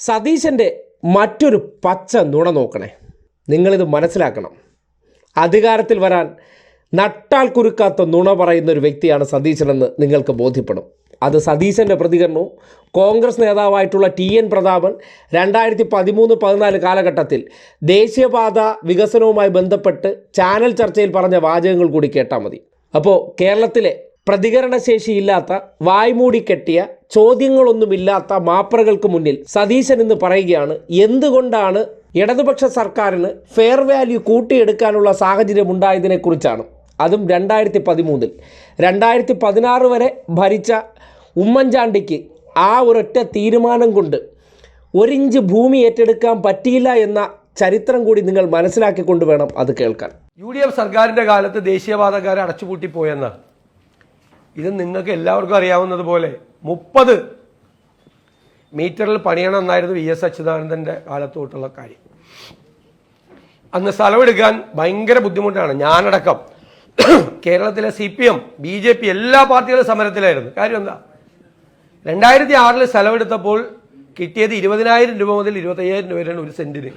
സതീശന്റെ മറ്റൊരു പച്ച നുണ നോക്കണേ. നിങ്ങളിത് മനസ്സിലാക്കണം. അധികാരത്തിൽ വരാൻ നട്ടാൽ കുരുക്കാത്ത നുണ പറയുന്ന ഒരു വ്യക്തിയാണ് സതീശനെന്ന് നിങ്ങൾക്ക് ബോധ്യപ്പെടും. അത് സതീശന്റെ പ്രതികരണവും കോൺഗ്രസ് നേതാവായിട്ടുള്ള ടി എൻ പ്രതാപൻ രണ്ടായിരത്തി പതിമൂന്ന് പതിനാല് കാലഘട്ടത്തിൽ ദേശീയപാത വികസനവുമായി ബന്ധപ്പെട്ട് ചാനൽ ചർച്ചയിൽ പറഞ്ഞ വാചകങ്ങൾ കൂടി കേട്ടാൽ മതി. അപ്പോൾ കേരളത്തിലെ പ്രതികരണശേഷിയില്ലാത്ത വായ്മൂടി കെട്ടിയ ചോദ്യങ്ങളൊന്നുമില്ലാത്ത മാപ്രകൾക്ക് മുന്നിൽ സതീശൻ എന്ന് പറയുകയാണ് എന്തുകൊണ്ടാണ് ഇടതുപക്ഷ സർക്കാരിന് ഫെയർ വാല്യൂ കൂട്ടിയെടുക്കാനുള്ള സാഹചര്യം ഉണ്ടായതിനെക്കുറിച്ചാണ് അതും രണ്ടായിരത്തി പതിമൂന്നിൽ രണ്ടായിരത്തി പതിനാറ് വരെ ഭരിച്ച ഉമ്മൻചാണ്ടിക്ക് ആ ഒരൊറ്റ തീരുമാനം കൊണ്ട് ഒരിഞ്ച് ഭൂമി ഏറ്റെടുക്കാൻ പറ്റിയില്ല എന്ന ചരിത്രം കൂടി നിങ്ങൾ മനസ്സിലാക്കിക്കൊണ്ട് വേണം അത് കേൾക്കാൻ. യു ഡി എഫ് സർക്കാരിന്റെ കാലത്ത് ദേശീയപാതക്കാരെ അടച്ചുപൂട്ടിപ്പോയെന്ന്? ഇത് നിങ്ങൾക്ക് എല്ലാവർക്കും അറിയാവുന്നത് പോലെ മുപ്പത് മീറ്ററിൽ പണിയണമെന്നായിരുന്നു വി എസ് അച്യുതാനന്ദന്റെ കാലത്തോട്ടുള്ള കാര്യം. അന്ന് സ്ഥലമെടുക്കാൻ ഭയങ്കര ബുദ്ധിമുട്ടാണ്. ഞാനടക്കം കേരളത്തിലെ C P M B J P എല്ലാ പാർട്ടികളും സമരത്തിലായിരുന്നു. കാര്യം എന്താ? രണ്ടായിരത്തി ആറിൽ സ്ഥലമെടുത്തപ്പോൾ കിട്ടിയത് ഇരുപതിനായിരം രൂപ മുതൽ ഇരുപത്തയ്യായിരം രൂപ വരെയാണ് ഒരു സെന്റിന്.